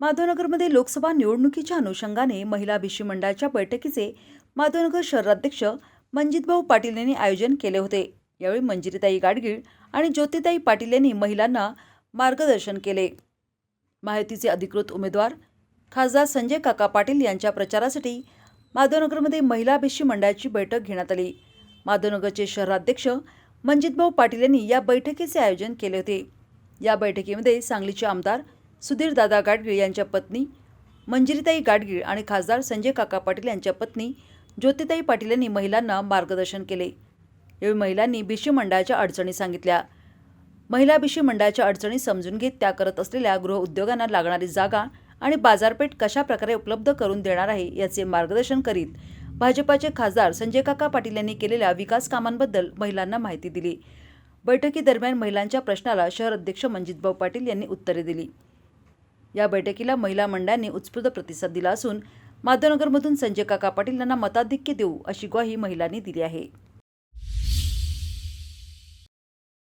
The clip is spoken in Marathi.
माधवनगरमध्ये लोकसभा निवडणुकीच्या अनुषंगाने महिला भिशी मंडळाच्या बैठकीचे माधवनगर शहराध्यक्ष मंजितभाऊ पाटील यांनी आयोजन केले होते. यावेळी मंजिरीताई गाडगीळ आणि ज्योतिताई पाटील यांनी महिलांना मार्गदर्शन केले. माहितीचे अधिकृत उमेदवार खासदार संजय काका पाटील यांच्या प्रचारासाठी माधवनगरमध्ये महिला भिशी मंडळाची बैठक घेण्यात आली. माधवनगरचे शहराध्यक्ष मंजितभाऊ पाटील यांनी या बैठकीचे आयोजन केले होते. या बैठकीमध्ये सांगलीचे आमदार सुधीरदादा गाडगीळ यांच्या पत्नी मंजिरीताई गाडगीळ आणि खासदार संजय काका पाटील यांच्या पत्नी ज्योतिताई पाटील यांनी महिलांना मार्गदर्शन केले. यावेळी महिलांनी भिशी मंडळाच्या अडचणी सांगितल्या. महिला भिशी मंडळाच्या अडचणी समजून घेत त्या करत असलेल्या गृहउद्योगांना लागणारी जागा आणि बाजारपेठ कशा प्रकारे उपलब्ध करून देणार आहे याचे मार्गदर्शन करीत भाजपाचे खासदार संजय काका पाटील यांनी केलेल्या विकास कामांबद्दल महिलांना माहिती दिली. बैठकीदरम्यान महिलांच्या प्रश्नाला शहर अध्यक्ष मंजितभाऊ पाटील यांनी उत्तरे दिली. या बैठकीला महिला मंडळांनी उत्स्फूर्त प्रतिसाद दिला असून माधवनगरमधून संजय काका पाटील यांना मताधिक्य देऊ अशी ग्वाही महिलांनी दिली आहे.